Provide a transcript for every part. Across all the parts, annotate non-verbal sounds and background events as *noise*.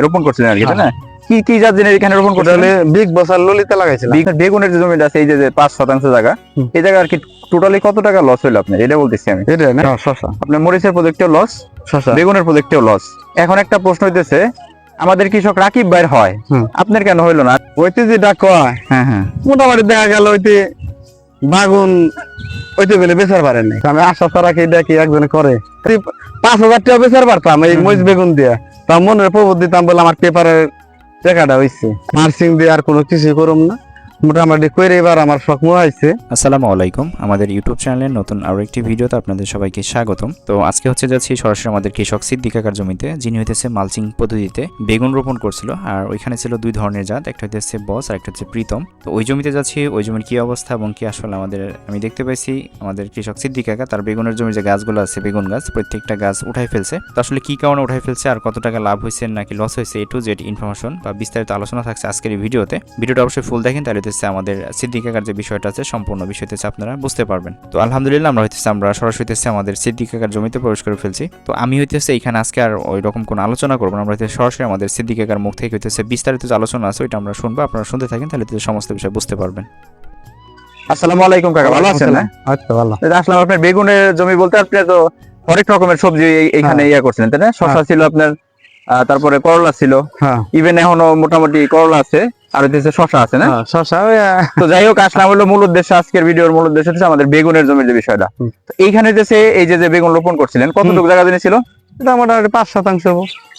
রোপণ করছিলেন আর কি তাই না? কি কি জাত জিনিস এখানে রোপণ করছিলেন? হলে বিগ বসার ললিতা লাগাইছিলাম। বেগ- বেগুনের যে জমিটা আছে এই যে যে পাঁচ শতাংশ জায়গা এই জায়গা আর কি টোটালি কত টাকা লস হলো আপনার? এটা বলতেছি আমি। এটা না? শশা। আপনার মরিচের প্রজেক্টেও লস শশা। বেগুনের প্রজেক্টেও লস এখন একটা প্রশ্ন হইতেছে আমাদের কৃষক রাকিব বাইর হয় আপনার কেন হইল না? ওইতে যেটা কয়? হ্যাঁ হ্যাঁ। মোটামুটি দেখা গেল ওইতে বাগুন ওইতে বেলে বেচার নাই। আমি আশা ছাড়া কি এটা কি একজনে করে। পাঁচ হাজার টাকা বেচার পারতাম এই মরিচ বেগুন দিয়া। তা মনের প্রবোধ দিতাম বলে আমার পেপারের টাকাটা হয়েছে নার্সিং দিয়ে আর কোনো কিছুই করুম না। মোটামুটি করে এবার আমার শখ হয়েছে। আসসালামু আলাইকুম। আমাদের ইউটিউব চ্যানেলের নতুন আরও একটি ভিডিওতে আপনাদের সবাইকে স্বাগতম। তো আজকে হচ্ছে যাচ্ছি সরাসরি আমাদের কৃষক সিদ্দিকাকার জমিতে যিনি হইতেছে মালচিং পদ্ধতিতে বেগুন রোপণ করছিল। আর ওইখানে ছিল দুই ধরনের জাত, একটা হইতেছে বস আর একটা হচ্ছে প্রীতম। তো ওই জমিতে যাচ্ছি, ওই জমির কি অবস্থা এবং কি আসলে আমাদের, আমি দেখতে পাইছি আমাদের কৃষক সিদ্দিকাকা তার বেগুনের জমির যে গাছগুলো আছে, বেগুন গাছ, প্রত্যেকটা গাছ উঠাই ফেলছে। তো আসলে কি কারণে উঠাই ফেলছে আর কত টাকা লাভ হয়েছে নাকি লস হয়েছে এ টু জেড ইনফরমেশন বা বিস্তারিত আলোচনা থাকছে আজকের ভিডিওতে। ভিডিওটা অবশ্যই ফুল দেখেন, তাহলে হচ্ছে আমাদের সিদ্দিকাকার যে বিষয়টা আছে সম্পূর্ণ বিষয় হচ্ছে আপনারা বুঝতে পারবেন। তো আলহামদুলিল্লাহ আমরা হইতেছে আমরা সরাসরি হইতেছে আমাদের সিদ্দিকাকার জমিতে প্রবেশ করে ফেলছি। তো আমি হইতেছে এখানে আজকে আর ওই রকম কোনো আলোচনা করব না আমরা হইতেছে সরাসরি আমাদের সিদ্দিকাকার মুখ থেকে হইতেছে বিস্তারিত যে আলোচনা আছে ওইটা আমরা শুনব আপনারা শুনতে থাকেন তাহলে সমস্ত বিষয় বুঝতে পারবেন। আসসালামু আলাইকুম কাকা ভালো আছেন? না আচ্ছা ভালো। আসলাম আপনার বেগুনের জমি বলতে আপনি তো হরেক রকমের সবজি এই- এইখানে ইয়া করছিলেন তাই না? শসা ছিল আপনার আহ, তারপরে করলা ছিল। হ্যাঁ। ইভেন এখনও মোটামুটি করলা আছে। আর হচ্ছে শসা আছে না? হ্যাঁ, শশা ওই, তো যাই হোক আসলাম হলো মূল উদ্দেশ্য আজকের ভিডিওর মূল উদ্দেশ্য হচ্ছে আমাদের বেগুনের জমির যে বিষয়টা। তো এইখানে যে সে এই যে যে বেগুন রোপণ করছিলেন কতটুকু জায়গা দিনে ছিল? এটা মোটামুটি পাঁচ শতাংশ।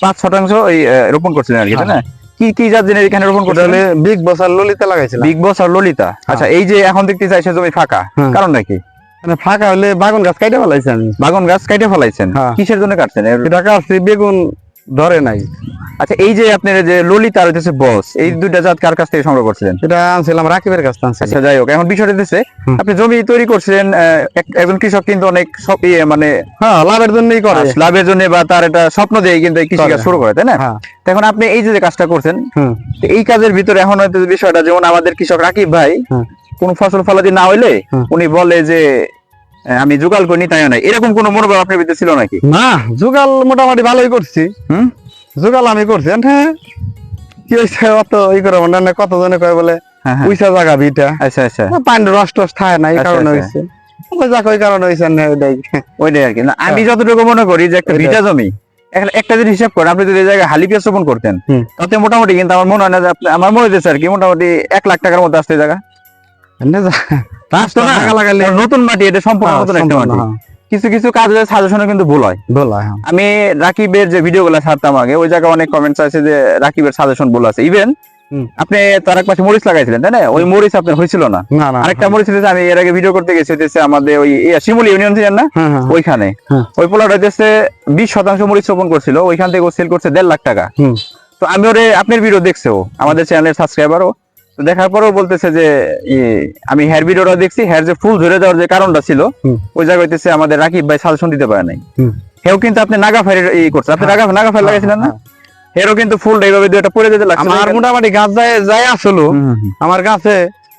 পাঁচ শতাংশ আহ, রোপণ করছিলেন আর কি তাই না? কি কি জাত জিনিস এখানে রোপণ করছিলেন? হলে বিগ বসার ললিতা লাগাইছিলাম। বিগ বস আর ললিতা আচ্ছা এই যে এখন দেখতে চাইছে জমি ফাঁকা কারণ নাকি? মানে ফাঁকা হলে বাগুন গাছ কাইটে ফেলাইছি আমি বাগান গাছ কাটে ফেলাইছেন। হ্যাঁ। কিসের জন্য কাটছেন? এটা কাটছি বেগুন ধরে নাই। আচ্ছা এই যে আপনার যে ললিতা আর হচ্ছে বস এই দুইটা জাত কার কাছ থেকে সংগ্রহ করছিলেন? সেটা আনছিলাম রাকিবের কাছ থেকে আচ্ছা যাই হোক এখন বিষয়টা হচ্ছে আপনি জমি তৈরি করছিলেন একজন কৃষক কিন্তু অনেক সব ইয়ে মানে হ্যাঁ লাভের জন্যই করে। লাভের জন্য বা তার এটা স্বপ্ন দিয়ে কিন্তু এই কৃষিকাজ করে, শুরু করে তাই না? হ্যাঁ। এখন আপনি এই যে কাজটা করছেন এই কাজের ভিতরে এখন হয়তো বিষয়টা যেমন আমাদের কৃষক রাকিব ভাই কোন ফসল ফলাদি না হইলে উনি বলে যে আমি জোগাল করি তাই নাই। এরকম কোন মনোভাব আপনার ভিতরে ছিল নাকি? না জুগাল মোটামুটি ভালোই করছি। হুম? জুগাল আমি করছি হ্যাঁ। কি হয়েছে অত ই করে মনে হয় কত জনে কয় বলে হ্যাঁ, হ্যাঁ। উইসা জায়গা বিটা। আচ্ছা আচ্ছা। পানি রস টস খায় না এই কারণে। হয়েছে হয়েছে ওইটাই। আর কি। না আমি যতটুকু মনে করি যে একটা। ভিটা জমি একটা- একটা জিনিস হিসাব করেন আপনি যদি জায়গায় হালি পেঁয়াজ রোপণ করতেন তাতে মোটামুটি কিন্তু আমার মনে হয় না যে আমার মনে হচ্ছে আর কি মোটামুটি এক লাখ টাকার মতো আসতে জায়গা। এমনি না টাকা লাগালে নতুন মাটি এটা সম্পূর্ণ হ্যাঁ, নতুন একটা মাটি। হ্যাঁ। কিছু কিছু কাজের সাজেশনে কিন্তু ভুল হয়। বলা হ্যাঁ আমি রাকিবের যে ভিডিও গুলো ছাড়তাম আগে ওই জায়গায় অনেক কমেন্টস আছে যে রাকিবের সাজেশন ভুল আছে। ইভেন আপনি তার এক পাশে মরিচ লাগাইছিলেন তাই না? ওই মরিচ আপনার হয়েছিল না। আরেকটা মরিচ হচ্ছে আমি এর আগে ভিডিও করতে গেছি হচ্ছে আমাদের ওই শিমুলি ইউনিয়ন ছিলেন না? হ্যাঁ, হ্যাঁ, ওইখানে। হ্যাঁ। ওই পোলাটা হচ্ছে বিশ শতাংশ মরিচ রোপণ করছিল ওইখান থেকে ও সেল করছে দেড় লাখ টাকা। তো আমি ওরে আপনার ভিডিও দেখছে ও আমাদের চ্যানেলের সাবস্ক্রাইবারও তো দেখার পরেও বলতেছে যে আমি হেয়ার ভিডিওটা দেখছি হেয়ার যে ফুল ধরে যাওয়ার যে কারণটা ছিল ওই জায়গায় আমাদের রাকিব ভাই সাজেশন দিতে পারে নাই। হেও কিন্তু আপনি নাগা ফাইর ই করছে। আপনি নাগা নাগা ফাইর লাগাইছিলেন না? হ্যাঁ, হেরও কিন্তু ফুল এইভাবে দুইটা পরে যেতে লাগছে। আমার মোটামুটি গাছ যায় যায় আসলো। আমার গাছে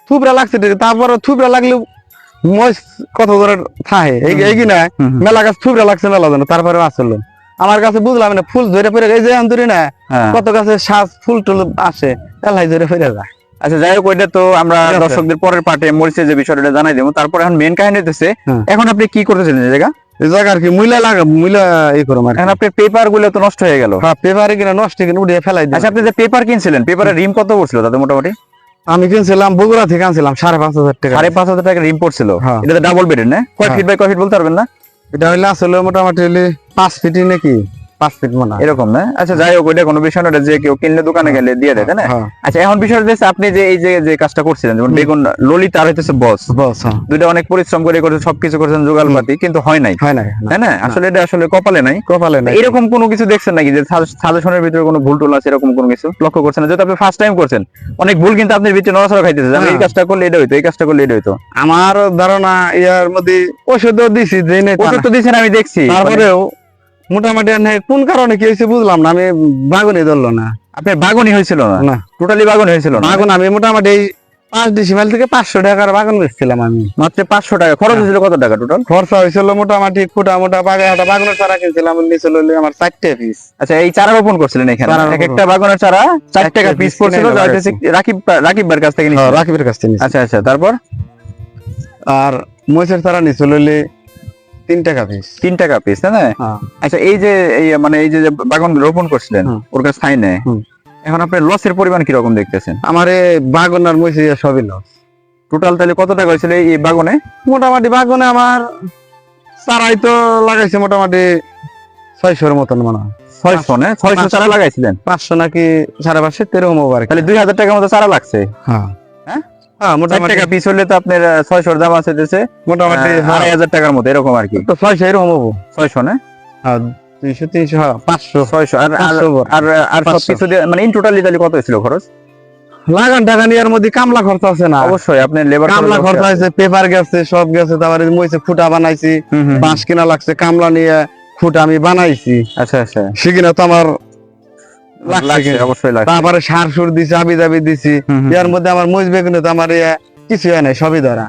থুবরা লাগছে। তারপরে থুবরা লাগলে মস কত ধরে থাকে এই কি না। মেলা গাছ থুবরা লাগছে মেলা জন তারপরে আসলো। আমার কাছে বুঝলাম না ফুল ধরে পড়ে এই যে অন্তরি না হ্যাঁ। কত গাছে শ্বাস ফুল টুল আসে এলাই ধরে পড়ে যায়। আচ্ছা যাই হোক ওইটা তো আমরা। দর্শকদের পরের পার্টে মরিচের যে বিষয়টা জানাই দেবো। তারপর এখন মেন কাহিনী হইতেছে এখন আপনি কি করতেছিলেন এই জায়গা? জায়গা আর কি মুইলা লাগা মুইলা এই করো মার এখন আপনার পেপারগুলো তো নষ্ট হয়ে গেল। হ্যাঁ পেপারে কিনা নষ্ট কিনা উঠিয়ে ফেলাই আচ্ছা আপনি যে পেপার কিনছিলেন পেপারের রিম কত পড়ছিল তাতে মোটামুটি? আমি কিনছিলাম বগুড়া থেকে আনছিলাম সাড়ে পাঁচ হাজার টাকা। সাড়ে পাঁচ হাজার টাকা রিম পড়ছিল। হ্যাঁ। এটা ডাবল বেডের না? কয় হ্যাঁ। ফিট বাই কয় ফিট বলতে পারবেন না? এটা হইলে আসলে মোটামুটি হইলে পাঁচ ফিটই নাকি? পাঁচ ফিট মনে এরকম না? আচ্ছা যাই হোক ওইটা কোনো বিষয় না যে কেউ কিনলে দোকানে গেলে দিয়ে দেয় না? হ্যাঁ। আচ্ছা এখন হচ্ছে আপনি যে এই যে যে কাজটা করছিলেন যেমন বেগুন ললিত আর হইতেছে বস। বস হ্যাঁ। দুইটা অনেক পরিশ্রম করে করেছেন সবকিছু করেছেন জোগালপাতি কিন্তু হয় নাই। হয় না। আসলে এটা আসলে কপালে নাই। কপালে নাই। এরকম কোনো কিছু দেখছেন নাকি যে সাজেশনের ভিতরে কোনো ভুল টুল আছে এরকম কোনো কিছু লক্ষ্য করছেন না? যেহেতু আপনি ফার্স্ট টাইম করছেন অনেক ভুল কিন্তু আপনার ভিতরে নড়াচড়া খাইতেছে আমি এই হ্যাঁ। কাজটা করলে এটা হইতো এই কাজটা করলে এটা হইতো। আমার ধারণা ইয়ার মধ্যে ওষুধও দিছি যে ওষুধ তো দিয়েছেন আমি দেখছি। তারপরেও মোটামুটি কোন কারণে কি হয়েছে বুঝলাম না আমি বাগুনি ধরলো না। আপনার বাগনি হয়েছিল না? টোটালি বাগনি হয়েছিল বাগুন আমি মোটামুটি এই পাঁচ ডিসিমাল থেকে পাঁচশো টাকার বাগান বেচছিলাম আমি। মাত্র পাঁচশো টাকা। খরচ হয়েছিল কত টাকা টোটাল খরচা হয়েছিল মোটামুটি ফুটা মোটা বাগান একটা বাগানের চারা কিনছিলাম নিচে লইলে আমার চারটে পিস আচ্ছা এই চারা রোপণ করছিলেন এখানে? এক একটা বাগানের চারা চার টাকা পিস পড়ছিল রাকিব রাকিব ভাইয়ের কাছ থেকে হ্যাঁ, রাকিবের কাছ থেকে আচ্ছা আচ্ছা তারপর? আর মহিষের চারা নিচে লইলে তিন টাকা পিস তিন টাকা পিস তাই না? হ্যাঁ। আচ্ছা এই যে মানে এই যে বাগান রোপণ করছিলেন। ওর কাছে ছাই নেয় এখন আপনার লসের পরিমাণ কীরকম দেখতেছেন? আমার বাগান আর মহিষ সবই লস টোটাল তাহলে কত টাকা হয়েছিল এই বাগানে? মোটামুটি বাগানে আমার চারাই তো লাগাইছে মোটামুটি ছয়শোর মতন মনে হয়। ছয়শো না? ছয়শো। চারা লাগাইছিলেন? পাঁচশো নাকি সাড়ে পাঁচশো তেরকম হবে আর তাহলে দুই হাজার টাকার মতো চারা লাগছে। হ্যাঁ। হ্যাঁ? মোটামুটি। টাকা পিস হলে তো আপনার ছয়শোর দাম আছে দিতেছে মোটামুটি আড়াই হাজার টাকার মতো এরকম আর কি। তো ছয়শো এরকম হব? ছয়শো না? দুইশো তিনশো পাঁচশো। ছয়শো আর আর- আর আর পাঁচশো। মানে ইন টোটালি তাহলে কত খরচ? লাগান টাকা নেওয়ার মধ্যে কামলা খরচা আছে না। অবশ্যই আপনার লেবার কামলা খরচা আছে। পেপার গেছে সব গেছে তারপরে মইছে ফুটা বানাইছি বাঁশ কিনা লাগছে কামলা নিয়ে ফুটা আমি বানাইছি। আচ্ছা আচ্ছা। সেখানে তো আমার। অবশ্যই লাগছে। তারপরে সার সুর দিছি আবি দাবি দিছি। এর মধ্যে আমার মহিষ বেগুনে তো আমার ইয়ে কিছু হয় নাই সবই ধরা।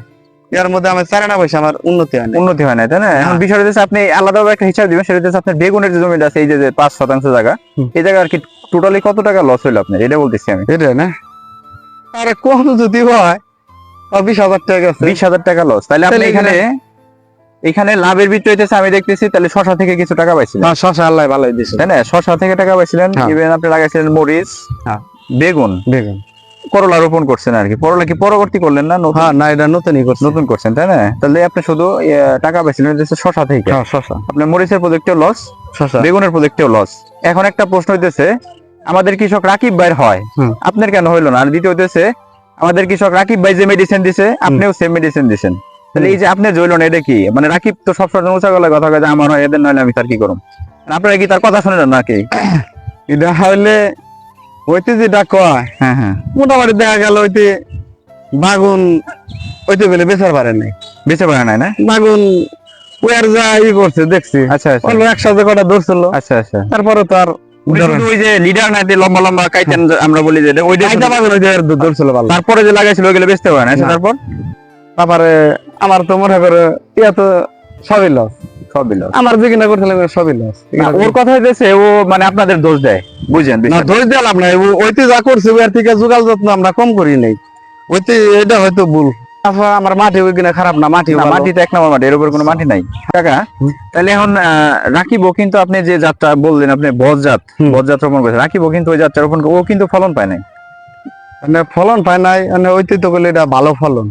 এর মধ্যে আমার চারে না পয়সা আমার উন্নতি হয় নাই। উন্নতি হয় না তাই না? এখন হ্যাঁ। বিষয়টা হচ্ছে আপনি আলাদা একটা হিসাব দিবেন সেটা হচ্ছে আপনার বেগুনের যে জমিটা আছে এই যে যে পাঁচ শতাংশ জায়গা এই জায়গা আর কি টোটালি কত টাকা লস হইল আপনার? এটা বলতেছি আমি। এটা না? আরে কম যদি হয় বিশ হাজার টাকা বিশ হাজার টাকা লস তাহলে আপনি এখানে এখানে লাভের ভিত্তি হইতেছে আমি দেখতেছি তাহলে শশা থেকে কিছু টাকা পাইছিলেন। না শশা আল্লাহ ভালোই দিছে তাই না? শশা থেকে টাকা পাইছিলেন হ্যাঁ। ইভেন আপনি লাগাইছিলেন মরিচ হ্যাঁ। বেগুন। বেগুন। করলা রোপণ করছেন আর কি। করলা কি পরবর্তী করলেন না হ্যাঁ না এটা নতুনই করছে। নতুন করছেন তাই না? তাহলে আপনি শুধু টাকা পাইছিলেন হচ্ছে শশা থেকে। হ্যাঁ শশা। আপনার মরিচের প্রজেক্টেও লস শশা। বেগুনের প্রজেক্টেও লস এখন একটা প্রশ্ন হইতেছে আমাদের কৃষক রাকিব ভাইয়ের হয়। আপনার কেন হইল না? আর দ্বিতীয় হইতেছে আমাদের কৃষক রাকিব ভাই যে মেডিসিন দিছে আপনিও সেম মেডিসিন দিছেন। তাহলে এই যে আপনি জইল না এটা কি? মানে রাকিব তো সবসময় উঁচা গলায় কথা কয় যে আমার হয় এদের নইলে আমি তার কি করুম? আপনারা কি তার কথা শুনেন নাকি? *coughs* এটা হইলে ওইতে যেটা কয় হ্যাঁ হ্যাঁ। মোটামুটি দেখা গেল ওইতে বাগুন ওইতে বেলে বেচার পারে নাই। বেঁচে পারে নাই না? বাগুন ওয়ার যা ই করছে দেখছি। আচ্ছা আচ্ছা। একসাথে কটা ধরছিল। আচ্ছা আচ্ছা। তারপরে তো আর ওই যে লিডার না। যে লম্বা লম্বা কাইতেন আমরা বলি যে ওই যে ধরছিল তারপরে যে লাগাইছিল ওইগুলো বেচতে পারে আচ্ছা, না। তারপর? তারপরে আমার তো মনে করে ইয়া তো সবই লস সব বিল আমার যে কিনা করছিলাম সবই লস ওর কথা হইতেছে ও মানে আপনাদের দোষ দেয় বুঝেন না বিষয়টা। ধরে দিলাম না ও- ওইতে যা করছে থেকে যোগাল যত্ন আমরা কম করি নাই। ওইতে এটা হয়তো ভুল। আমার মাটি ওই কিনা খারাপ না মাটি মাটি তো এক নম্বর মাটি এর উপর কোনো মাটি নাই। কাকা। তাহলে এখন রাকিবও কিন্তু আপনি যে জাতটা বললেন আপনি বজজাত। বজজাত রোপণ করেছেন রাকিবও কিন্তু ওই জাতটা রোপণ ও কিন্তু ফলন পায় নাই। মানে ফলন পায় নাই মানে ওইতে তো বলে এটা ভালো ফলন।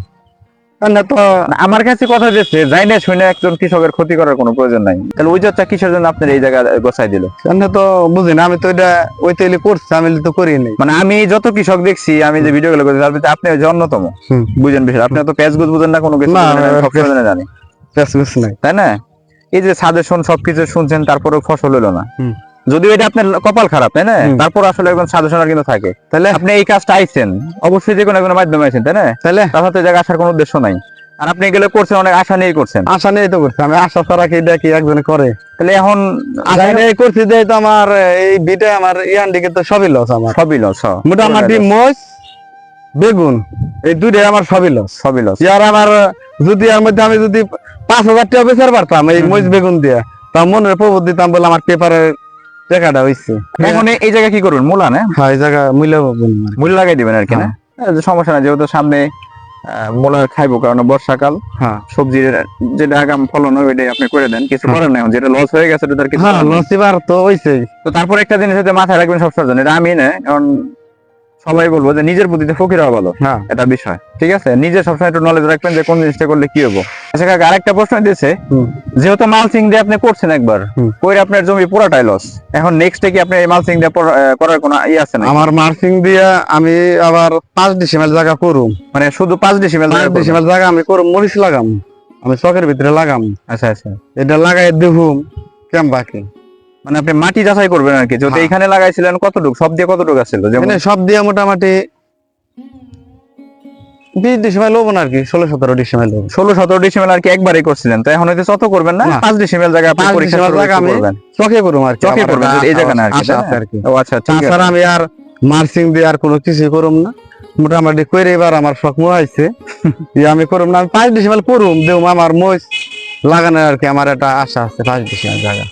আমার কাছে কথা দিচ্ছে যাই না শুনে একজন কৃষকের ক্ষতি করার কোনো প্রয়োজন নাই। তাহলে ওই জাতটা কিসের জন্য আপনার এই জায়গায় গোছাই দিল? মানে তো বুঝি না আমি তো এটা ওই তেলে করছি আমি তো করি নাই। মানে আমি যত কৃষক দেখছি আমি যে ভিডিও গুলো করছি তার ভিতরে আপনি হচ্ছে অন্যতম। বুঝেন বিষয় আপনি তো পেঁয়াজ গুজ বুঝেন না কোনো কিছু না, না, না, জেনে। ব্যাস কিছু নাই। তাই না? এই যে সাজেশন সবকিছু শুনছেন তারপরেও ফসল হলো না। যদিও এটা আপনার কপাল খারাপ তাই না? তারপর আসলে একজন সাজেশন কিন্তু থাকে। তাহলে আপনি এই কাজটা আইছেন অবশ্যই যে কোনো কোনো মাধ্যমে আইছেন তাই না? তাহলে? তার সাথে জায়গা আসার কোনো উদ্দেশ্য নাই। আর আপনি এগুলো করছেন অনেক আশা নিয়ে করছেন। আশা নিয়ে তো করছি আমি আশা ছাড়া কি দেখি একজনে করে। তাহলে এখন আশা নিয়ে করছি যে তো আমার এই বিটা আমার ইয়ান দিকে তো সবই লস আমার। সবই লস মোটামুটি মোষ বেগুন এই দুইটাই আমার সবই লস সবই লস ইয়ার আমার যদি এর মধ্যে আমি যদি পাঁচ হাজার টাকা বেচার পারতাম এই। মরিচ বেগুন দিয়ে তা মনের প্রবোধ দিতাম বলে আমার পেপারের টাকাটা হইছে। এখন এই- জায়গা কি করবেন? মূলা না? হ্যাঁ এই জায়গা মূল্য পাবেন লাগাই দিবেন আর কি না? সমস্যা না যেহেতু সামনে আহ, মূলা খাইবো কারণ বর্ষাকাল। হ্যাঁ। সবজির যেটা আগাম ফলন হয় ওইটাই আপনি করে দেন। কিছু হ্যাঁ। করেন না এখন যেটা লস হয়ে গেছে ওটা তার কিছু হ্যাঁ করার নেই। তো হইছে তো তারপর একটা জিনিস হচ্ছে মাথায় রাখবেন সবসময় জন্য এটা আমি না কারণ সবাই বলব যে নিজের প্রতিতে ফকির হওয়া ভালো। হ্যাঁ। এটা বিষয়। ঠিক আছে? নিজে সবসময় একটু নলেজ রাখবেন যে কোন জিনিসটা করলে কি হব। আচ্ছা কাকা আরেকটা প্রশ্ন দিয়েছে। যেহেতু মালসিং দিয়ে আপনি করছেন একবার। কইরে আপনার জমি পুরাটাই লস এখন নেক্সটে কি আপনি মালসিং দিয়ে করার কোনো ই আছে না আমার মার্কিং দিয়ে আমি আবার পাঁচ ডিসিমেল জায়গা করুম। মানে শুধু পাঁচ ডিসিমেল ডিসিমেল জায়গা আমি করুম মরিচ লাগাম। আমি চকের ভিতরে লাগাম। আচ্ছা আচ্ছা। এটা লাগাই দেখুম কেম বাকি মানে আপনি মাটি যাচাই করবেন আর কি যদি হ্যাঁ। এখানে লাগাইছিলেন কতটুকু সব দিয়ে কতটুকু আছিল? যেমন সব দিয়ে মোটামুটি বিশ ডিসিমেল হব না আর কি ষোলো সতেরো ডিসিমেল হব ষোলো সতেরো ডিসিমেল আর কি একবারই করছিলেন তো এখন হয়তো তত করবেন না। পাঁচ ডিসিমেল জায়গা আপনি পরীক্ষা করবেন। চকে করুম আর চকে করবেন এই জায়গা না আর কি? আছে আর কি। ও আচ্ছা ঠিক আছে। তাছাড়া আমি আর মার্সিং দিয়ে আর কোনো কিছু করুম না। মোটামুটি করে এবার আমার শখ মনে হয়েছে *laughs* আমি করুম না আমি পাঁচ ডিসেম্বর করুম দেব আমার মহিষ লাগানোর আর কি আমার একটা আশা আছে পাঁচ ডিসেম্বর জায়গা।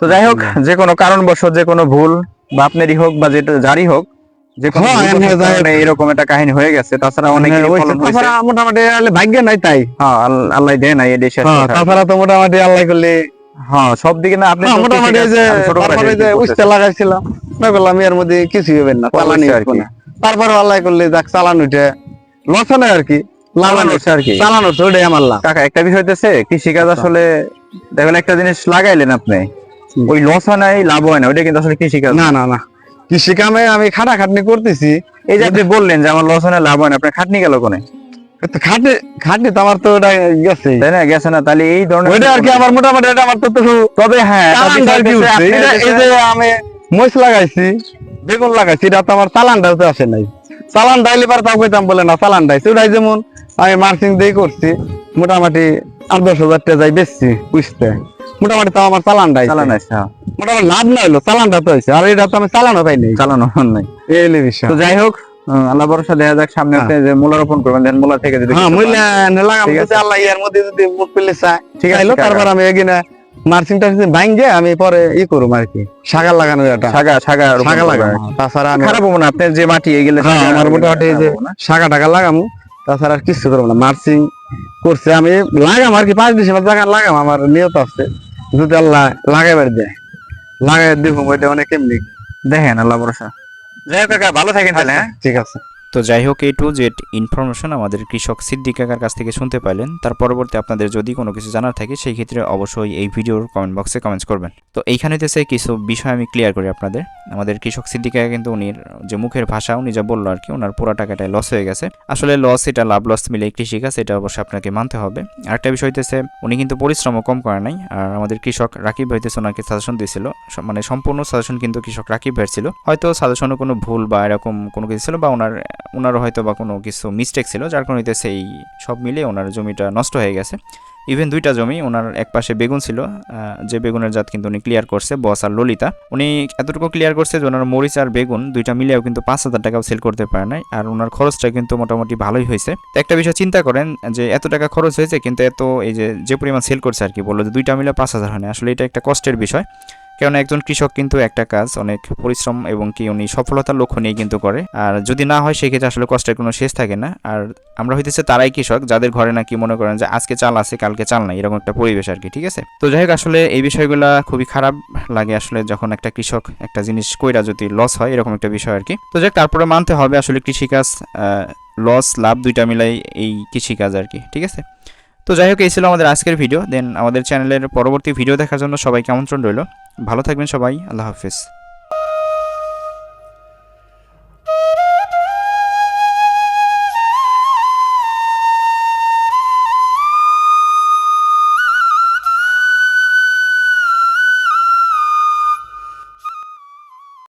তো যাই হোক যে কোনো কারণবশত যে কোনো ভুল বা আপনারই হোক বা যেটা যারই হোক যে কোনো হ্যাঁ, এরকম একটা কাহিনী হয়ে গেছে। তাছাড়া অনেক হ্যাঁ, তাছাড়া মোটামুটি ভাগ্য নাই তাই। হ্যাঁ আল- আল্লাহ দেয় না এই দেশে হ্যাঁ, তাছাড়া তো মোটামুটি আল্লাহ করলে হ্যাঁ সব দিকে না আপনি মোটামুটি যে। উস্তে লাগাইছিলাম না করলাম এর মধ্যে কিছু হবে না চালানি। তারপরে আল্লাহ করলে যাক চালান উঠে। লস হয় আর কি চালানো আমার কাকা একটা বিষয় কৃষিকাজ আচ্ছা। আসলে দেখেন একটা জিনিস লাগাইলেন আপনি। ওই লস হয় নাই লাভ হয় না ওইটা কিন্তু আসলে কৃষিকাজ না না না। কৃষি কামে আমি খাটা খাটনি করতেছি। এই যে আপনি বললেন যে আমার লস হয় না লাভ হয় না আপনার খাটনি গেল কোনে? খাটে খাটনি তো আমার তো ওটা গেছে তাই না? গেছে না তাহলে এই ধরনের ওইটা আর কি আমার মোটামুটি এটা আমার তো তবে হ্যাঁ এই যে আমি মহিষ লাগাইছি বেগুন লাগাইছি এটা তো আমার চালানটা তো আসে নাই। চালান ডাইলে পারে তাও কইতাম বলে না চালান ডাইছি ওটাই যেমন আমি মার্চিং দিয়ে করছি মোটামুটি আট দশ হাজার টাকা যাই বেচছি বুঝতে। মোটামুটি তাও আমার চালান ডাইছে চালান আছে হ্যাঁ। মোটামুটি লাভ না হইল চালানটা তো হয়েছে আর এটা তো আমি চালানো পাইনি চালানো নাই। এই বিষয় তো যাই হোক আল্লাহ ভরসা দেখা যাক সামনে হ্যাঁ। আপনি যে মূলা রোপণ করবেন দেন মূলা থেকে যদি হ্যাঁ লাগাম যদি আল্লাহ ইয়ার মধ্যে যদি মুখ পেলে চায় ঠিক আছে তারপর আমি এগিয়ে মার্চিং টার্চিং ভাঙ্গে আমি পরে ই করুম আর কি। শাগা লাগানো এটা। শাগা শাগা শাগা। তাছাড়া আমি খারাপ হব না। আপনার যে মাটি এগুলো হ্যাঁ, আমার মোটামুটি যে টাকা লাগামু। তাছাড়া আর কিছু করব না। মার্চিং করছে আমি লাগাম আর কি পাঁচ ডিসেম্বর জায়গা লাগাম আমার নিয়ত আছে। যদি আল্লাহ লাগাইবার দেয় লাগাই দেখুন ওইটা অনেক এমনি। দেখেন আল্লাহ ভরসা। যাই হোক কাকা ভালো থাকেন তাহলে হ্যাঁ? ঠিক আছে। তো যাই হোক, এই টু জেড ইনফরমেশন আমাদের কৃষক সিদ্দিক কাকার কাছ থেকে শুনতে পাইলেন। তার পরবর্তী আপনাদের যদি কোনো কিছু জানার থাকে, সেই ক্ষেত্রে অবশ্যই এই ভিডিওর কমেন্ট বক্সে কমেন্টস করবেন। তো এইখানে হইতেছে কিছু বিষয় আমি ক্লিয়ার করি আপনাদের। আমাদের কৃষক সিদ্দিক কিন্তু উনি যে মুখের ভাষা, উনি যা বলল আর কি ওনার পুরো টাকাটাই লস হয়ে গেছে। আসলে লস এটা লাভ লস মিলে কৃষিকাজ, এটা অবশ্যই আপনাকে মানতে হবে। আরেকটা বিষয় হইতেছে, উনি কিন্তু পরিশ্রমও কম করে নাই। আর আমাদের কৃষক রাকিব হইতেছে ওনাকে সাজেশন দিয়েছিল। মানে সম্পূর্ণ সাজেশন কিন্তু কৃষক রাকিব ভাইয়ের ছিল। হয়তো সাজেশনে কোনো ভুল বা এরকম কোনো কিছু ছিল বা ওনার ওনারও হয়তো বা কোনো কিছু মিস্টেক ছিল, যার কারণে এই সব মিলে ওনার জমিটা নষ্ট হয়ে গেছে। ইভেন দুইটা জমি, ওনার এক পাশে বেগুন ছিল যে বেগুনের জাত কিন্তু উনি ক্লিয়ার করছে, বস আর ললিতা। উনি এতটুকু ক্লিয়ার করছে যে ওনার মরিচ আর বেগুন দুইটা মিলেও কিন্তু পাঁচ হাজার টাকাও সেল করতে পারে নাই, আর ওনার খরচটা কিন্তু মোটামুটি ভালোই হয়েছে। তো একটা বিষয় চিন্তা করেন যে এত টাকা খরচ হয়েছে, কিন্তু এত এই যে যে পরিমাণ সেল করছে আর কি, বলল যে দুইটা মিলে পাঁচ হাজার হয় না আসলে এটা একটা কষ্টের বিষয়। কারণ একজন কৃষক কিন্তু একটা কাজ, অনেক পরিশ্রম এবং কি উনি সফলতার লক্ষ্য নিয়ে কিন্তু করে। আর যদি না হয়, সেক্ষেত্রে আসলে কষ্টের কোনো শেষ থাকে না। আর আমরা হইতেছে তারাই কৃষক, যাদের ঘরে নাকি মনে করেন যে আজকে চাল আছে, কালকে চাল নাই, এরকম একটা পরিবেশ আর কি, ঠিক আছে? তো যাই হোক, আসলে এই বিষয়গুলো খুবই খারাপ লাগে আসলে যখন একটা কৃষক একটা জিনিস কইরা যদি লস হয়, এরকম একটা বিষয় আর কি। তো যাই তারপরে মানতে হবে আসলে কৃষিকাজ লস লাভ দুইটা মিলাই এই কৃষিকাজ আর কি, ঠিক আছে? তো যাই হোক, এই ছিল আমাদের আজকের ভিডিও দেন আমাদের চ্যানেলের পরবর্তী ভিডিও দেখার জন্য সবাইকে আমন্ত্রণ রইল। ভালো থাকবেন সবাই। আল্লাহ হাফিজ।